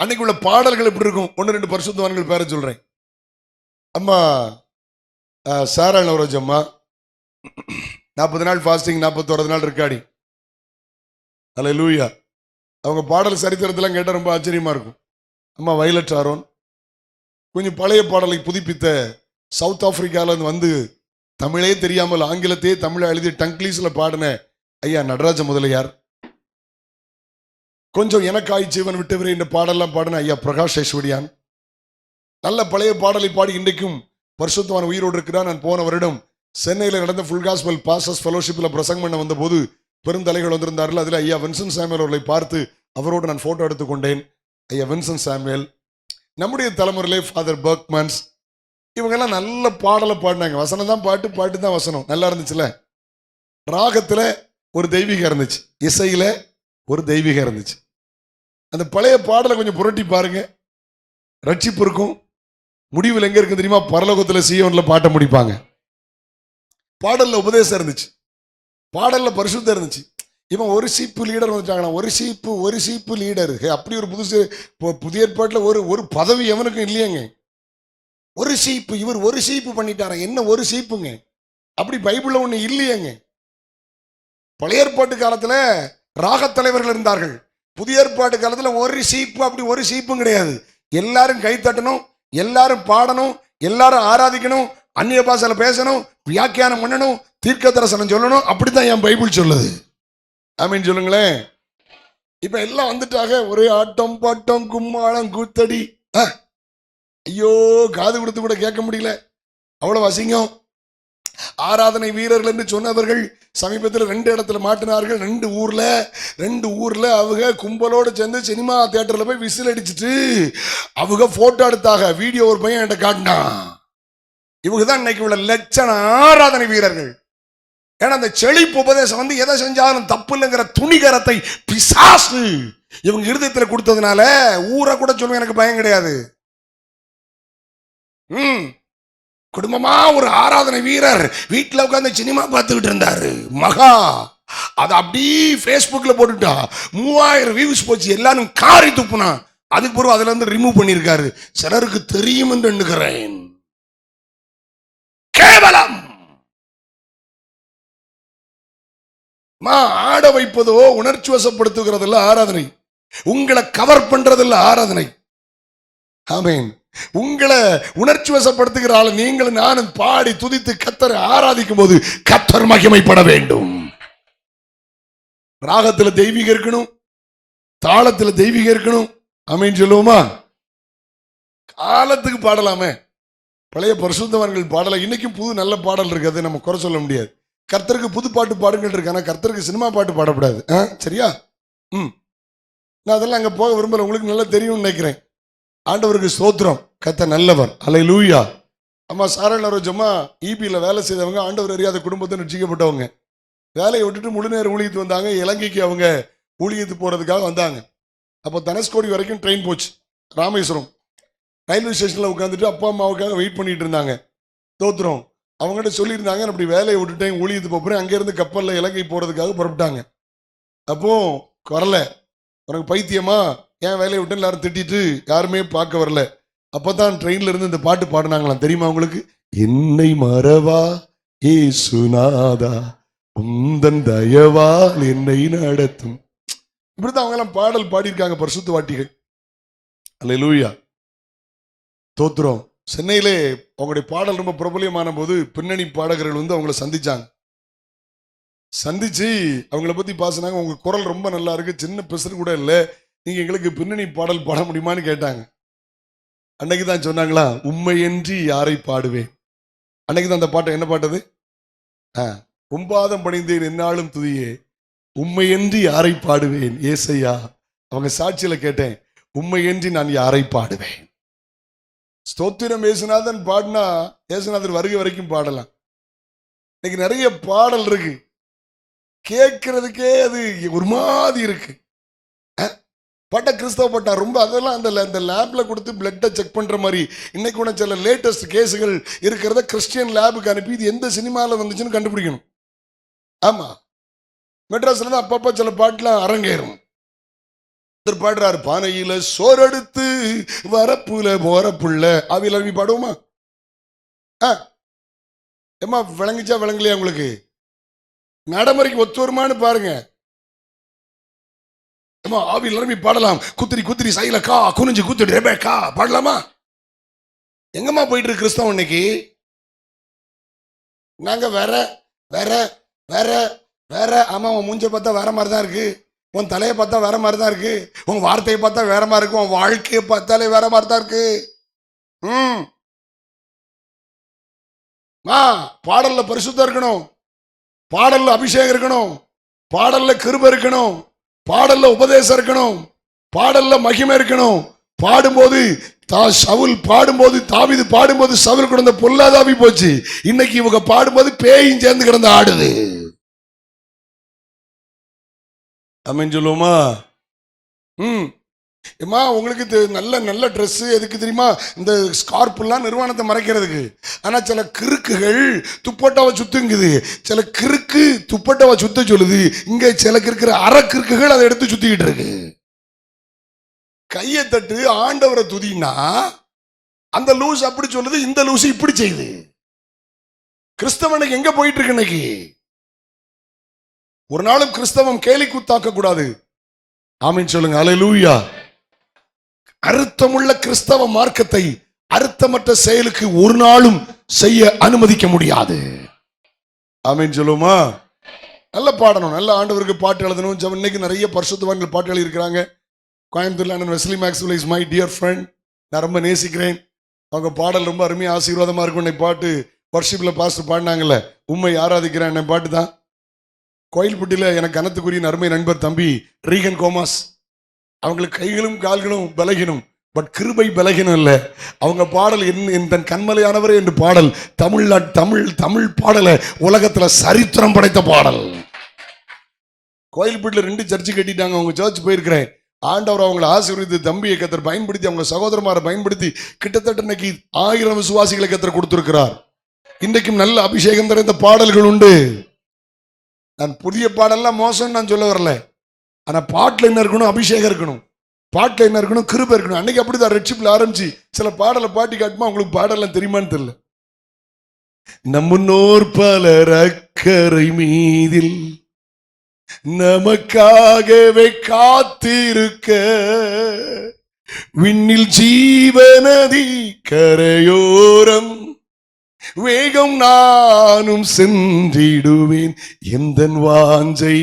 அன்னைக்கு உள்ள பாடல்கள் எப்படி இருக்கும்? ஒன்று ரெண்டு பரிசுத்தவான்கள் பேர சொல்கிறேன் அம்மா சாரா நவரோஜ் அம்மா. நாற்பது நாள் ஃபாஸ்டிங் நாற்பத்தோரு நாள் இருக்காடி. அல்ல லூயா அவங்க பாடல் சரித்திரத்தெல்லாம் கேட்டால் ரொம்ப ஆச்சரியமாக இருக்கும். அம்மா வயலட் ஆரோன். கொஞ்சம் பழைய பாடலை புதுப்பித்த சவுத் ஆப்பிரிக்கால வந்து தமிழே தெரியாமல் ஆங்கிலத்தையே தமிழை எழுதி டங்க்லீஸ்ல பாடின ஐயா நடராஜ முதலியார். கொஞ்சம் எனக்காய் ஜீவன் விட்டவரே இந்த பாடலாம் பாடின ஐயா பிரகாஷ் ஐஸ்வர்யான். நல்ல பழைய பாடலை பாடி இன்றைக்கும் பரிசுத்தமான உயிரோடு இருக்கிறார் நான் போன வருடம் சென்னையில் நடந்த ஃபுல் காஸ்பல் பாசஸ் ஃபெலோஷிப்பில் பிரசங்கம் பண்ண வந்தபோது பெருந்தலைகள் வந்திருந்தார்கள். அதில் ஐயா வின்சன் சாமுவேல் அவர்களை பார்த்து அவரோடு நான் ஃபோட்டோ எடுத்துக்கொண்டேன் ஐயா வின்சன் சாமுவேல் நம்முடைய தலைமுறையிலே ஃபாதர் பர்க்மன்ஸ் இவங்கெல்லாம் நல்ல பாடலை பாடினாங்க. வசனம் தான் பாட்டு பாட்டு தான் வசனம். நல்லா இருந்துச்சுல? ராகத்தில் ஒரு தெய்வீகம் இருந்துச்சு. இசையில் ஒரு தெய்வீகம் இருந்துச்சு. அந்த பழைய பாடலை கொஞ்சம் புரட்டி பாருங்க. ரட்சிப்பு இருக்கும். முடிவில் எங்க இருக்கு தெரியுமா? பரலோகத்தில் சீயோன்ல பாட்டை முடிப்பாங்க. பாடலில் உபதேசம் இருந்துச்சு. பாடலில் பரிசுத்தம் இருந்துச்சு. இவன் ஒரு சீப்பு லீடர் வந்துட்டாங்களாம் ஒரு சீப்பு ஒரு சீப்பு லீடர் அப்படி ஒரு புதுசு இப்போ புதிய ஏற்பாட்டில் ஒரு ஒரு பதவி எவனுக்கும் இல்லையேங்க. ஒரு சீப்பு இவர் ஒரு சீப்பு பண்ணிட்டாராம் என்ன ஒரு சீப்புங்க? அப்படி பைபிளில் ஒன்று இல்லையேங்க. பழைய ஏற்பாட்டு காலத்தில் ராகத் தலைவர்கள் இருந்தார்கள். புதிய ஏற்பாட்டு காலத்தில் ஒரு சீப்பு அப்படி ஒரு சீப்பும் கிடையாது. எல்லாரும் கைத்தட்டணும் எல்லாரும் பாடணும் எல்லாரும் ஆராதிக்கணும் அந்நிய பாசல பேசணும் வியாக்கியானம் பண்ணணும் தீர்க்க தரிசனம் சொல்லணும். அப்படித்தான் என் பைபிள் சொல்லுது. ஆமீன் சொல்லுங்களேன். இப்போ எல்லாம் வந்துட்டாக. ஒரே ஆட்டம் பாட்டம் கும்மாளம் கூத்தடி. ஆ, ஐயோ காது கொடுத்து கூட கேட்க முடியல. அவ்வளோ அசிங்கம். ஆராதனை வீரர்கள் என்று சொன்னவர்கள் சமீபத்தில் ரெண்டு இடத்துல மாட்டினார்கள். ரெண்டு ஊர்ல ரெண்டு ஊர்ல அவங்க கும்பலோடு சேர்ந்து சினிமா தியேட்டர்ல போய் விசில் அடிச்சுட்டு அவங்க போட்டோ எடுத்தாக வீடியோ ஒரு பையன் என்கிட்ட காட்டினான். இவங்க தான் இன்னைக்கு உள்ள லட்சண ஆராதனை வீரர்கள். ஏன்னா அந்த செழிப்பு உபதேசம் வந்து எதை செஞ்சாலும் தப்பு இல்லைங்கிற துணிகரத்தை பிசாசு இவங்க இருதயத்துல கொடுத்ததுனால ஊரை கூட சொல்லுவேன் எனக்கு பயம் கிடையாது. ம். குடும்பமா ஒரு ஆராதனை வீரர் வீட்டில் உட்காந்து சினிமா பார்த்துக்கிட்டு இருந்தாரு. மகா. அதை அப்படியே ஃபேஸ்புக்கில் போட்டுட்டா. மூவாயிரம் வியூஸ் போச்சு. எல்லாரும் காரி துப்புனான் அதுக்கு பிறகு அதுல இருந்து ரிமூவ் பண்ணியிருக்காரு. சிலருக்கு தெரியும் என்று எண்ணுகிறேன். கேவலம். மா ஆட வைப்பதோ உணர்ச்சி வசப்படுத்துகிறதில்ல ஆராதனை. உங்களை கவர் பண்றதில்ல ஆராதனை. ஆமேன். உங்களை உணர்ச்சி வசப்படுத்துகிற ஆள் நீங்களும் நானும் பாடி துதித்து கத்தரை ஆராதிக்கும் போது கத்தர் மகிமைப்பட வேண்டும். ராகத்துல தெய்வீகம் இருக்கணும். தாளத்துல தெய்வீகம் இருக்கணும். அமைன்னு சொல்லுவோமா? காலத்துக்கு பாடலாமே. பழைய பரிசுத்தவான்கள் பாடலாம் இன்னைக்கும் புது நல்ல பாடல் இருக்கு. நம்ம குறை சொல்ல முடியாது. கர்த்தருக்கு புது பாட்டு பாடுங்கள் இருக்கு. கர்த்தருக்கு சினிமா பாட்டு பாடக்கூடாது ஆ, சரியா? ம். நான் அதெல்லாம் அங்க போக விரும்பல. உங்களுக்கு நல்லா தெரியும்னு நினைக்கிறேன். ஆண்டவருக்கு ஸ்தோத்திரம். கத்த நல்லவர். அலை லூயா அம்மா சாரல் ஜம்மா ஈபியில் வேலை செய்தவங்க ஆண்டவர் அறியாத குடும்பத்தை ரட்சிக்கப்பட்டவங்க. வேலையை விட்டுட்டு முழு நேரம் ஊழியத்து வந்தாங்க இலங்கைக்கு அவங்க ஊழியத்து போகிறதுக்காக வந்தாங்க. அப்போ தனுஷ்கோடி வரைக்கும் ட்ரெயின் போச்சு. ராமேஸ்வரம். ரயில்வே ஸ்டேஷனில் உட்காந்துட்டு அப்பா அம்மாவுக்காக வெயிட் பண்ணிட்டு இருந்தாங்க. தோத்துறோம் அவங்ககிட்ட சொல்லியிருந்தாங்க அப்படி வேலையை விட்டுட்டேன் ஊழியத்து போகிறேன் அங்கேருந்து கப்பலில் இலங்கை போகிறதுக்காக புறப்பட்டாங்க. அப்போ வரல. உனக்கு பைத்தியமா? ஏன் வேலையை விட்டு எல்லாரும் திட்டிட்டு யாருமே பார்க்க வரல. அப்பதான் ட்ரெயின்ல இருந்து இந்த பாட்டு பாடினாங்களாம். தெரியுமா உங்களுக்கு? என்னை மறவா? ஏ சுனாதா உந்தன் தயவால் என்னை நடத்தும். இப்படிதான் அவங்க எல்லாம் பாடல் பாடியிருக்காங்க பரிசுத்து வாட்டிகள். அல்லேலூயா தோத்துறோம். சென்னையிலே அவங்களுடைய பாடல் ரொம்ப பிரபலியமான போது பின்னணி பாடகர்கள் வந்து அவங்கள சந்திச்சாங்க. சந்திச்சு அவங்கள பத்தி பாசினாங்க. உங்க குரல் ரொம்ப நல்லா இருக்கு. சின்ன பெசர் கூட இல்லை. நீங்கள் எங்களுக்கு பின்னணி பாடல் பாட முடியுமான்னு கேட்டாங்க. அன்னைக்கு தான் சொன்னாங்களா உண்மையன்றி யாரை பாடுவேன்? அன்னைக்கு தான் அந்த பாட்டு என்ன பாட்டது ஆ, உம்பாதம் பணிந்தேன் என்னாலும் துதியே உண்மையன்றி யாரை பாடுவேன்? ஏசையா அவங்க சாட்சியில் கேட்டேன் உண்மையன்றி நான் யாரை பாடுவேன்? ஸ்தோத்திரம் ஏசுநாதன் பாடினா ஏசுநாதர் வருகை வரைக்கும் பாடலாம். இன்னைக்கு நிறைய பாடல் இருக்கு. கேட்கறதுக்கே அது ஒரு மாதிரி இருக்குது பட்ட கிறிஸ்தவ பட்டா ரொம்ப அதெல்லாம் அந்த அந்த லேப்ல கொடுத்து பிளட்டை செக் பண்ணுற மாதிரி. இன்னைக்கு கூட சில லேட்டஸ்ட் கேஸுகள் இருக்கிறத கிறிஸ்டியன் லேபுக்கு அனுப்பி இது எந்த சினிமாவில் வந்துச்சுன்னு கண்டுபிடிக்கணும். ஆமாம் மெட்ராஸில் தான் அப்பப்போ சில பாட்டுலாம் அரங்கேறும். ஒருத்தர் பாடுறாரு பானையில சோறெடுத்து வரப்புல போறப்புள்ள அவையில் நீ பாடுவோமா? ஆ. ஏம்மா விளங்குச்சா விளங்கலையா உங்களுக்கு? நடைமுறைக்கு ஒத்து வருமான்னு பாருங்க. அம்மா ஆவி நிரம்பி பாடலாம். குத்திரி குத்திரி சைல கா குனிஞ்சு குத்திரி. ரெபே கா பாடலாமா? எங்கம்மா போயிட்டு இருக்கு கிறிஸ்தவம் இன்னைக்கு? நாங்க வேற வேற வேற வேற. ஆமா உன் மூஞ்ச பார்த்தா வேற மாதிரி தான் இருக்கு. உன் தலையை பார்த்தா வேற மாதிரி தான் இருக்கு. உன் வார்த்தையை பார்த்தா வேற மாதிரி இருக்கு. உன் வாழ்க்கையை பார்த்தாலே வேற மாதிரி தான் இருக்கு. ம். ஆ பாடல்ல பரிசுத்தம் இருக்கணும். பாடல்ல அபிஷேகம் இருக்கணும். பாடல்ல கிருப இருக்கணும். பாடல்ல உபதேசம் இருக்கணும். பாடல்ல மகிமை இருக்கணும். பாடும்போது தா சவுல் பாடும்போது தாவிது பாடும்போது சவுல் கிடந்த பொல்லாதாவி போச்சு. இன்னைக்கு இவங்க பாடும்போது பேயும் சேர்ந்து கிடந்து ஆடுது. அமீன் சொல்லுவோமா ம். ஏம்மா உங்களுக்கு நல்ல நல்ல ட்ரெஸ்ஸு எதுக்கு தெரியுமா? இந்த ஸ்கார்ப்புலாம் நிர்வாணத்தை மறைக்கிறதுக்கு. ஆனா சில கிறுக்குகள் துப்பட்டாவை சுத்துங்குது. சில கிறுக்கு துப்பட்டாவை சுத்த சொல்லுது. இங்க சில இருக்கிற அரை கிறுக்குகள் அதை எடுத்து சுத்திக்கிட்டு இருக்கு. கையை தட்டு ஆண்டவரை துதினா அந்த லூஸ் அப்படி சொல்லுது இந்த லூஸ் இப்படி செய்யுது. கிறிஸ்தவனுக்கு எங்க போயிட்டு இருக்கு இன்னைக்கு? ஒரு நாளும் கிறிஸ்தவம் கேலி கூத்தாக்க கூடாது. ஆமீன் சொல்லுங்க. அலையூயா அர்த்தமுள்ள கிறிஸ்தவ மார்க்கத்தை அர்த்தமற்ற செயலுக்கு ஒரு நாளும் செய்ய அனுமதிக்க முடியாது. ஆமீன் சொல்லுமா நல்ல பாடணும். நல்ல ஆண்டவருக்கு பாட்டு எழுதணும். இன்னைக்கு நிறைய பரிசுத்தவான்கள் பாட்டு எழுதியிருக்கிறாங்க கோயம்புத்தூர்ல அண்ணன் Wesley Maxwell is my dear friend. நான் ரொம்ப நேசிக்கிறேன். அவங்க பாடல் ரொம்ப அருமையா ஆசீர்வாதமா இருக்கும். இன்னைக்கு பாட்டு வர்ஷிப்ல பாஸ்டர் பாடினாங்கல்ல. உண்மை ஆராதிக்கிறேன். என்ன பாட்டு தான். கோயில்பட்டியில எனக்கு கனத்துக்குரிய அருமை நண்பர் தம்பி ரீகன் கோமாஸ். அவங்களுக்கு கைகளும் கால்களும் பலகினும் பட் கிருபை பலகினம் இல்லை. அவங்க பாடல் என் என் தன் கண்மலையானவர் என்று பாடல். தமிழ்நாட் தமிழ் தமிழ் பாடலை உலகத்தில் சரித்திரம் படைத்த பாடல். கோயில்பீட்டில் ரெண்டு சர்ச்சு கட்டிட்டாங்க அவங்க சர்ச் போயிருக்கிறேன். ஆண்டவர் அவங்களை ஆசீர்வதித்து தம்பியை கத்தர் பயன்படுத்தி அவங்க சகோதரமாரை பயன்படுத்தி கிட்டத்தட்ட இன்னைக்கு ஆயிரம் விசுவாசிகளை கத்தர் கொடுத்துருக்கிறார். இன்றைக்கும் நல்ல அபிஷேகம் நிறைந்த பாடல்கள் உண்டு. நான் புதிய பாடல்லாம் மோசம்னு நான் சொல்ல வரல. ஆனா பாட்டுல என்ன இருக்கணும்? அபிஷேகம் இருக்கணும். பாட்டுல என்ன இருக்கணும்? கிருப இருக்கணும். அன்னைக்கு அப்படிதான் ரெட்ஷிப்ல ஆரம்பிச்சு சில பாடலை பாட்டி காட்டுமா? உங்களுக்கு பாடலாம் தெரியுமான்னு தெரியல. நம்முன்னோர் பலர் அக்கறை மீதில் நமக்காகவே காத்திருக்க விண்ணில் ஜீவநதி கரையோரம் வேகம் நானும் சென்றிடுவேன். எந்தன் வாஞ்சை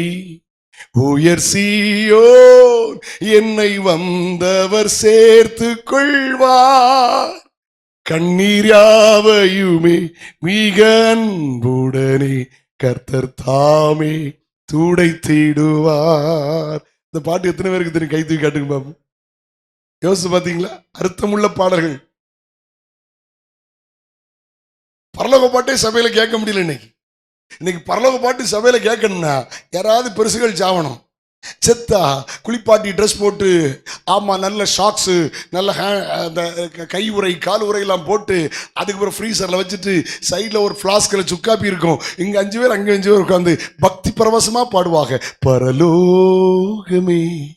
உயர் சீயோன் என்னை வந்தவர் சேர்த்து கொள்வார் கண்ணீர் யாவையுமே மிக அன்புடனே கர்த்தர் தாமே துடைத்திடுவார். இந்த பாட்டு எத்தனை பேருக்கு தெரியும்? கை தூக்கி காட்டுங்க பாபு. யோசிச்சு பாத்தீங்களா? அர்த்தமுள்ள பாடல்கள். பரலோக பாட்டே சபையில கேட்க முடியல இன்னைக்கு. இன்னைக்கு பரலோக பாட்டு சபையில் கேட்கணும்னா யாராவது பெருசுகள் சாவணும். செத்தா குளிப்பாட்டி ட்ரெஸ் போட்டு ஆமாம் நல்ல ஷாக்ஸு நல்ல ஹே- அந்த க- கை உரை கால் உரையெல்லாம் போட்டு அதுக்கப்புறம் ஃப்ரீசரில் வச்சுட்டு சைடில் ஒரு ஃப்ளாஸ்கில் சுக்காப்பி இருக்கும். இங்கே அஞ்சு பேர் அங்கே அஞ்சு பேர் உட்காந்து பக்தி பரவசமாக பாடுவாங்க. பரலோகமே.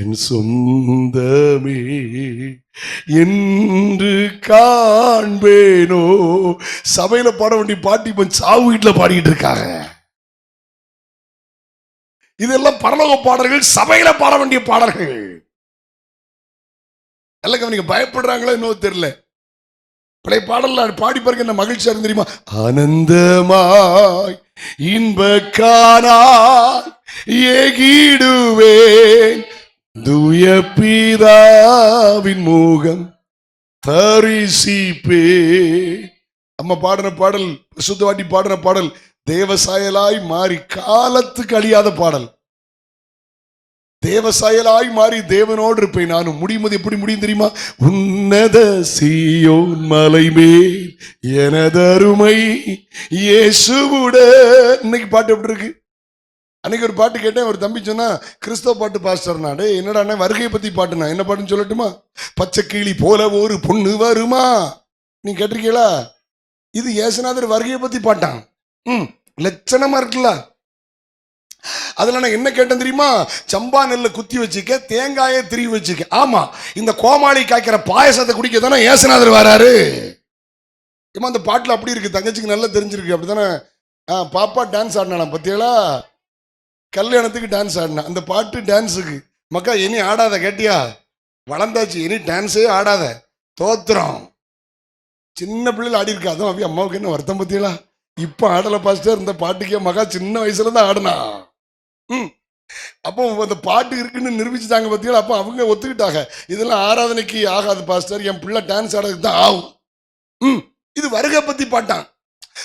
என் சொந்தமே என்று காண்பேனோ? சபையில பாட வேண்டிய பாட்டி இப்ப சாவு வீட்டுல பாடிக்கிட்டு இருக்காங்க. இதெல்லாம் பரலோக பாடல்கள் சபையில பாட வேண்டிய பாடல்கள். எல்லாம் நீங்க பயப்படுறாங்களோ இன்னும் தெரியல. பழைய பாடல்ல பாடி பாருங்க என்ன மகிழ்ச்சியா இருக்கு தெரியுமா? ஆனந்தமாய் இன்பக்கானாய் ஏகிடுவேன். தூய பீதாவின் முகம் தரிசிப்பே. அம்மா பாடின பாடல் சுத்தவாட்டி பாடின பாடல் தேவசாயலாய் மாறி காலத்துக்கு அழியாத பாடல். தேவசாயலாய் மாறி தேவனோடு இருப்பேன். நானும் முடியும்போது எப்படி முடியும் தெரியுமா? உன்னத சீயோன் மலைமே எனதருமை இயேசுவுட இன்னைக்கு பாட்டு எப்படி இருக்கு? அன்னைக்கு ஒரு பாட்டு கேட்டேன். ஒரு தம்பி சொன்னா கிறிஸ்தவ பாட்டு பாஸ்டர் டேய் என்னடா அண்ணன் வருகையை பத்தி பாட்டுனா என்ன பாட்டுன்னு சொல்லட்டுமா? பச்சை கிளி போல ஒரு பொண்ணு வருமா? நீ கேட்டிருக்கீங்களா? இது ஏசுநாதர் வருகையை பத்தி பாட்டான். ம் லட்சணமா இருக்குல்ல. அதில் நான் என்ன கேட்டேன் தெரியுமா? சம்பா நெல்லை குத்தி வச்சுக்க தேங்காயை திருவி வச்சுக்க. ஆமா இந்த கோமாளி காய்க்கிற பாயசத்தை குடிக்க தானே ஏசுநாதர் வராரு. ஏமா அந்த பாட்டில் அப்படி இருக்கு. தங்கச்சிக்கு நல்லா தெரிஞ்சிருக்கு. அப்படிதானே ஆ பாப்பா டான்ஸ் ஆடினா பத்தியலா கல்யாணத்துக்கு டான்ஸ் ஆடினா அந்த பாட்டு டான்ஸுக்கு மக்கா இனி ஆடாத கேட்டியா? வளர்ந்தாச்சு இனி டான்ஸே ஆடாத. தோத்துறோம் சின்ன பிள்ளைல ஆடி இருக்கா. அதுவும் அப்படியே அம்மாவுக்கு என்ன வருத்தம் பத்தியலா? இப்போ ஆடலை பாஸ்டர் இந்த பாட்டுக்கே மகா சின்ன வயசுல தான் ஆடினா. ம். அப்போ அந்த பாட்டு இருக்குன்னு நிரூபிச்சுட்டாங்க பார்த்தீங்களா அப்போ அவங்க ஒத்துக்கிட்டாங்க. இதெல்லாம் ஆராதனைக்கு ஆகாது பாஸ்டர். என் பிள்ளை டான்ஸ் ஆடுறதுக்கு தான் ஆகும். ம். இது வருகை பற்றி பாட்டான்.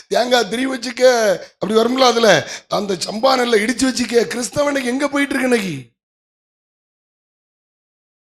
தேங்காய் திரி வச்சுக்க. அப்படி வரும்ல அதுல. அந்த சம்பா நெல்லை இடிச்சு வச்சுக்க. கிறிஸ்தவனுக்கு எங்க போயிட்டு இருக்கு இன்னைக்கு?